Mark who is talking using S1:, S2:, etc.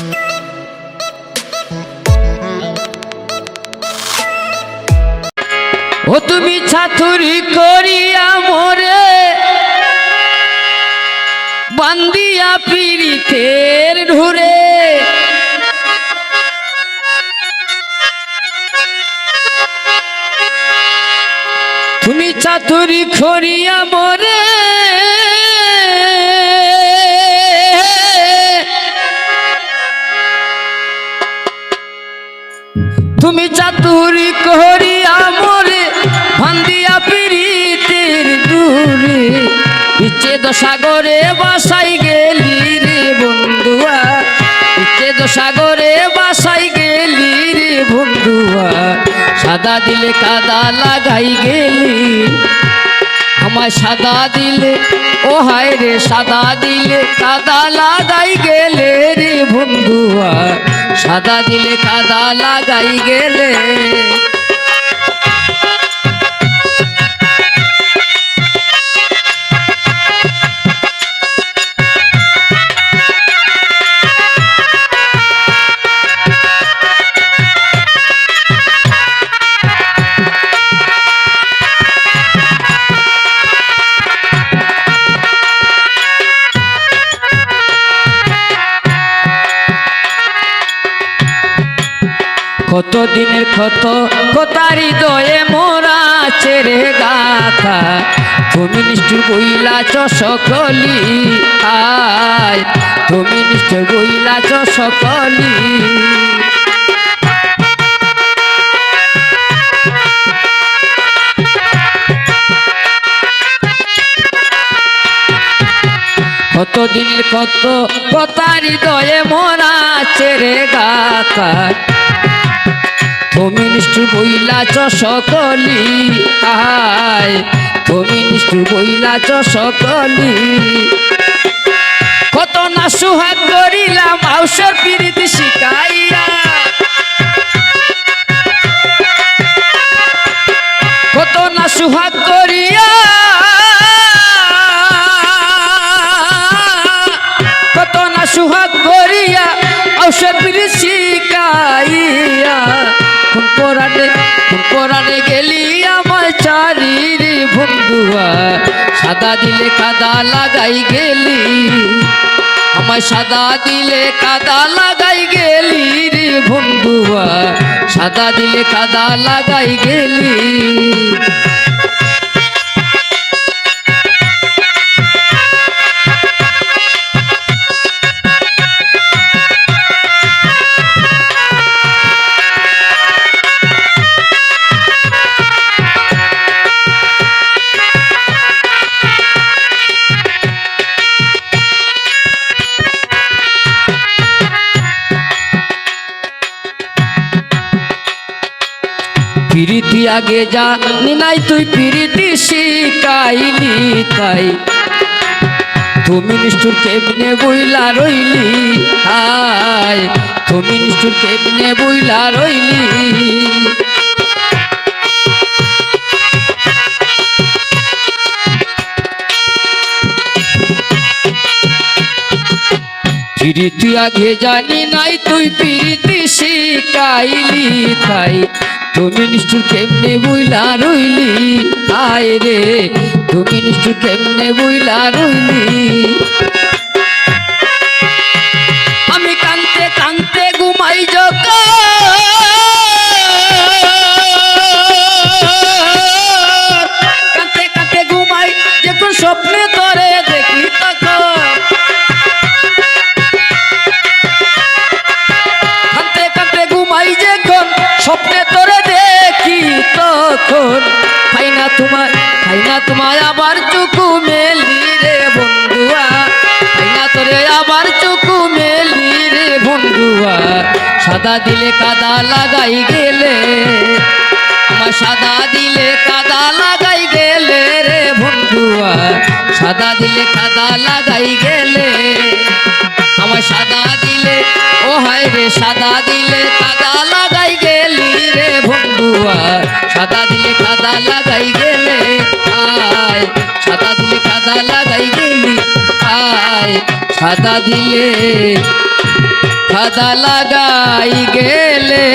S1: ও তুমি ছাতুরি করিয়া মোরে বান্দিয়া পীড়িতের ঢুরে। তুমি চাতুরি করিয়া মোরে সাগরে বাসাই গেলি রে বন্ধুয়া, বিচ্ছেদ সাগরে বাসাই গেলি রে বন্ধুয়া। সাদা দিলে কাদা লাগাই গেলি। আমায় সাদা দিলে, ও হায় রে, সাদা দিলে কাদা লাগাই গেলে রে বন্ধুয়া। সাদা দিলে কাদা লাগাই গেলে কত দিনের ক্ষত? কোতারি দয়ে মোরা ছেড়ে গাথা? তুমি নিষ্ঠুর বইলা সকলি আয়। তুমি নিষ্ঠুর বইলা সকলি কত দিনের কত কতারি দয়ে মোরা ছেড়ে গাথা? তুমি নিষ্ঠুর বইলাচ সকলি আয়। তুমি নিষ্ঠুর বইলাচ সকলি কত না সুহাগ করিলাম, আউসর শিকাইয়া কত না সুহাগ করিয়া। কত না সুহাগ করিয়া পিড়ি সাদা দিলে কাদা লাগাই গেলি। আমার সাদা দিলে কাদা লাগাই গেলি রে বন্ধুয়া, সাদা দিলে কাদা লাগাই গেলি। আগে যা নাই তুই পিরিতি শিকাইলি তাই। তুমি নিষ্ঠুর কেমনে বইলা রইলি হায় তুমি নিষ্ঠুর কেমনে বইলা রইলি। পিরিতি আগে জানি নাই তুই পিরিতি শিকাইলি তাই। তুমি নিষ্ঠুর কেমনে বইলা রইলি? আয় রে, তুমি নিষ্ঠুর কেমনে বইলা রইলি? আমি কানতে কানতে ঘুমাই যখন। স্বপ্নে তরে দেখি কানতে কানতে ঘুমাই যখন স্বপ্নে তোরে তোমার খাই না তোমার আবার চুকু মেলি রে বন্ধুয়া? খাই না তোরে আবার চুকু মেলি রে বন্ধুয়া? সাদা দিলে কাদা লাগাই গেলে, আমার সাদা দিলে কাদা লাগাই গেলে রে বন্ধুয়া? সাদা দিলে কাদা লাগাই গেলে, আমার সাদা দিলে, ও হায় রে, সাদা দিলে কাদা লাগাই গেলি রে বন্ধুয়া। छाता दिले खादा लगाई गेले आय छाता खादा लगाई गेली आय गेले।